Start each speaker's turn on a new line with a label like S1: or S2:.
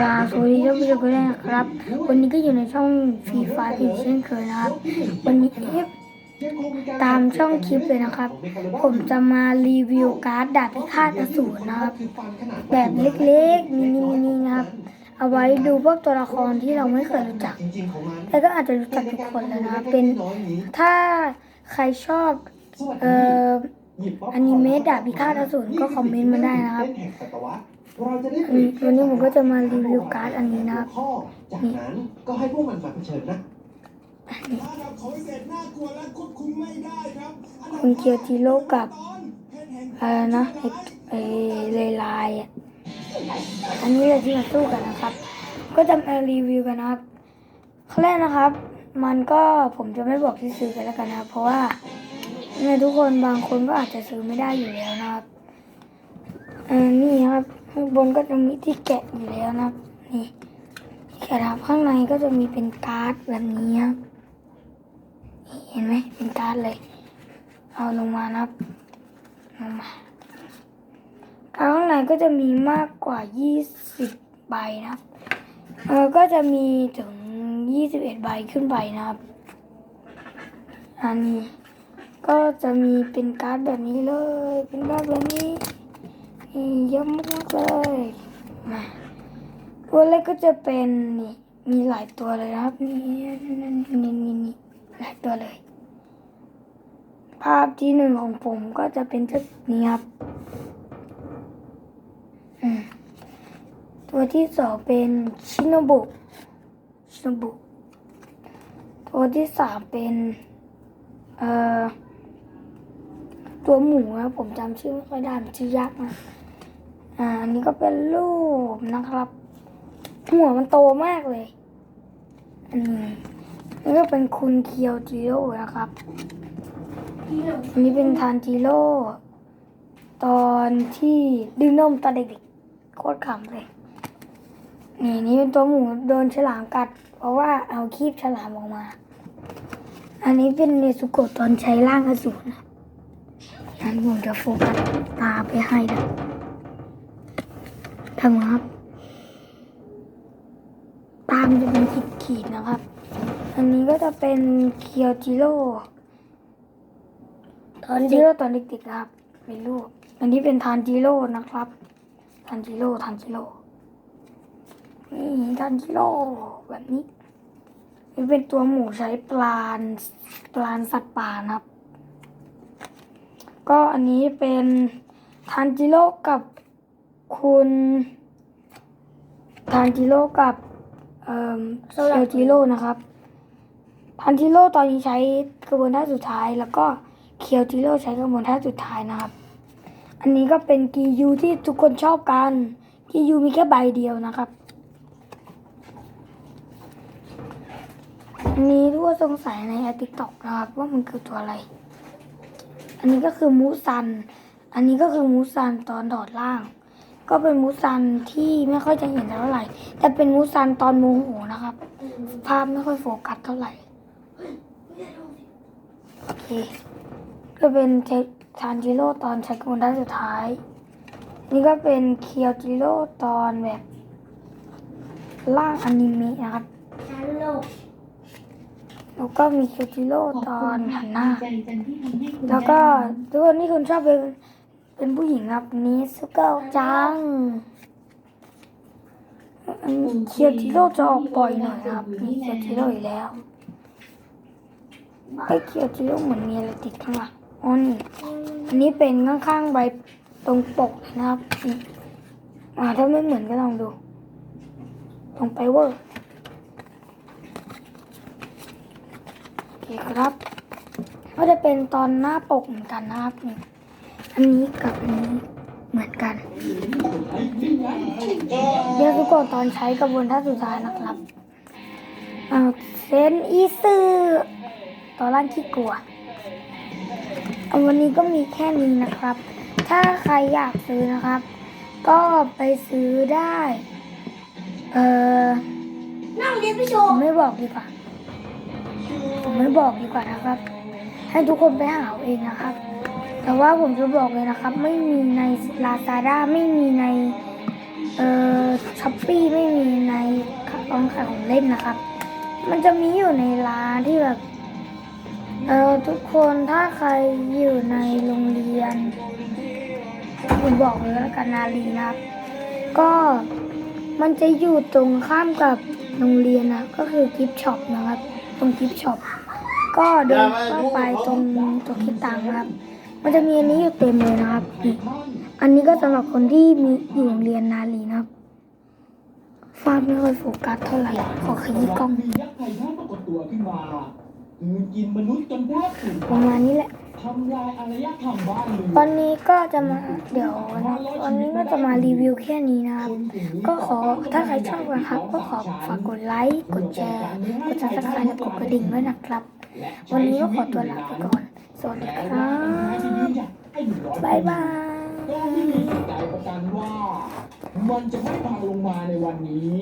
S1: ครับสวัสดีท่านผู้ชมทุกท่านนะครับ วันนี้ก็อยู่ในช่องฟรีไฟอีกเช่นเคยนะครับ วันนี้เตามช่องคลิปเลยนะครับ ผมจะมารีวิวการ์ดดาบพิฆาตอสูรนะครับ แบบเล็กๆมินิมินินะครับ เอาไว้ดูพวกตัวละครที่เราไม่เคยรู้จัก แต่ก็อาจจะรู้จักทุกคนแล้วนะครับเป็นถ้าใครชอบเอ่ออนิเมะดาบพิฆาตอสูรก็คอมเมนต์มาได้นะครับ อันนี้วันนี้ผมก็จะมารีวิวการ์ดอันนี้นะครับ
S2: ข้อจากนั้นก็ให้พวกมันมาเผชิญนะ
S3: ระดับของเศษน่ากลัวและควบคุมไม่ได้ครับอันดับ
S1: คุณเคียวจิโร่กับ
S3: ตอนเพชรแห่ง
S1: อะไรนะไอ้ไอ้เลไลายอะอันนี้เลยที่มาสู้กันนะครับ ก็จะมารีวิวกันนะครับขั้นแรกนะครับ มันก็ผมจะไม่บอกที่ซื้อกันแล้วกันนะครับเพราะว่าเนี่ยทุกคนบางคนก็อาจจะซื้อไม่ได้อยู่แล้วนะครับอันนี้ครับ ข้างบนก็จะมีที่แกะอยู่แล้วนะนี่ที่แกะครับข้างในก็จะมีเป็นการ์ดแบบนี้ครับนี่เห็นไหมเป็นการ์ดเลย เอาลงมานะครับลงมาข้างในก็จะมีมากกว่า 20 ใบนะครับเออก็จะมีถึง 21 ใบขึ้นไปนะครับ อันนี้ก็จะมีเป็นการ์ดแบบนี้เลย เป็นการ์ดแบบนี้ เยอะมากเลยมาตัวแรกก็จะเป็นนี่มีหลายตัวเลยครับนี่นี่นี่นี่หลายตัวเลย ภาพที่หนึ่งของผมก็จะเป็นชุดนี้ครับตัวที่สองเป็นชิโนบุชิโนบุตัวที่สามเป็นเอ่อตัวหมูนะผมจำชื่อไม่ค่อยได้มันชื่อยากนะ อ่าอันนี้ก็เป็นรูปนะครับ หัวมันโตมากเลย อันนี้นี่ก็เป็นคุณเคียวจิโร่นะครับ อันนี้เป็นทานจิโร่ ตอนที่ดื่มนมตอนเด็กๆโคตรขำเลย นี่นี่เป็นตัวหมูโดนฉลามกัด เพราะว่าเอาคีบฉลามออกมา อันนี้เป็นเนซุโกะตอนใช้ร่างอสูรนะงั้นผมจะโฟกัสตาไปให้นะ ทำครับ ตามนจะเป็นขีดๆนะครับ อันนี้ก็จะเป็นเคียวจิโร่ตอนจิโร่ตอนเด็กๆนะครับ เป็นรูปอันนี้เป็นทานจิโร่นะครับ ทานจิโร่ทานจิโร่นี่ทานจิโร่แบบนี้นี่เป็นตัวหมูใช้ปลาณปลาณสัตว์ป่านะครับ ก็อันนี้เป็นทานจิโร่กับ คุณทานจิโร่กับเอ่อเซลจิโร่นะครับทันจิโร่ตอนนี้ใช้กระบวนท่าสุดท้าย แล้วก็เคียวจิโร่ใช้กระบวนท่าสุดท้ายนะครับ อันนี้ก็เป็นกียูที่ทุกคนชอบกันกียูมีแค่ใบเดียวนะครับอันนี้ทุกคนสงสัยในติ๊กต็อกนะครับว่ามันคือตัวอะไร อันนี้ก็คือมูซัน อันนี้ก็คือมูซันตอนถอดล่าง ก็เป็นมูซันที่ไม่ค่อยจะเห็นเท่าไหร่ แต่เป็นมูซันตอนโมโหนะครับ ภาพไม่ค่อยโฟกัสเท่าไหร่ โอเค ก็เป็นเททานจิโร่ตอนใช้กระบวนท่าสุดท้าย นี่ก็เป็นเคียวจิโร่ตอนแบบล่างอนิเมะนะครับแล้วก็มีเคียวจิโร่ตอนหันหน้า แล้วก็ทุกคนที่คุณชอบเป็น เป็นผู้หญิงครับนิสุเกะจังอันนี้เคียวจิโร่จะออกบ่อยหน่อยนะครับมีเคียวจิโร่อีกแล้วไอเคียวจิโร่เหมือนมีอะไรติดข้างหลังอ๋อนี่อันนี้เป็นข้างๆใบตรงปกเลยนะครับนี่อ่าถ้าไม่เหมือนก็ลองดูตรงไปเวอร์โอเคครับก็จะเป็นตอนหน้าปกเหมือนกันนะครับนี่ อันนี้กับอันนี้เหมือนกัน เดี๋ยวทุกคนตอนใช้กระบวนท่าสุดท้ายนะครับอ่าเซนอีซึตอนล่างขี้กลัวเอาวันนี้ก็มีแค่นี้นะครับ ถ้าใครอยากซื้อนะครับ ก็ไปซื้อได้ เออ
S4: นั่งเรียนพี่โช
S1: ผมไม่บอกดีกว่า ผมไม่บอกดีกว่านะครับ ให้ทุกคนไปหาเอาเองนะครับ แต่ว่าผมจะบอกเลยนะครับ ไม่มีในลาซาด้าไม่มีในเอ่อช้อปปี้ไม่มีในกองขายของเล่นนะครับ มันจะมีอยู่ในร้านที่แบบเออทุกคนถ้าใครอยู่ในโรงเรียนผมบอกเลยแล้วกันนาลีนะครับ ก็มันจะอยู่ตรงข้ามกับโรงเรียนนะก็คือกิฟช็อปนะครับ ตรงกิฟช็อปก็เดินเข้าไปตรงตรงคิดตังนะครับ มันจะมีอันนี้อยู่เต็มเลยนะครับ อันนี้ก็สำหรับคนที่มีอยู่โรงเรียนนาลีนะครับฟาดไม่ค่อยโฟกัสเท่าไหร่ ขอขยี้กล้อง
S3: มียักษ์ไททันปรากฏตัวขึ้นมาอืมกินมนุษย์จนแทบสูญ
S1: ประมาณนี้แหละ
S3: ทำลายอารยธรรมบ้านเมือง
S1: วันนี้ก็จะมา เดี๋ยวนะวันนี้ก็จะมารีวิวแค่นี้นะครับ ก็ขอถ้าใครชอบนะครับ ก็ขอฝากกดไลค์ กดแชร์ กดซับสไครต์และกดกระดิ่งด้วยนะครับ วันนี้ก็ขอตัวลาไปก่อน สวัสดีครับบ๊ายบาย
S3: ก็ไม่มีจิตใจประกันว่า มันจะไม่พังลงมาในวันนี้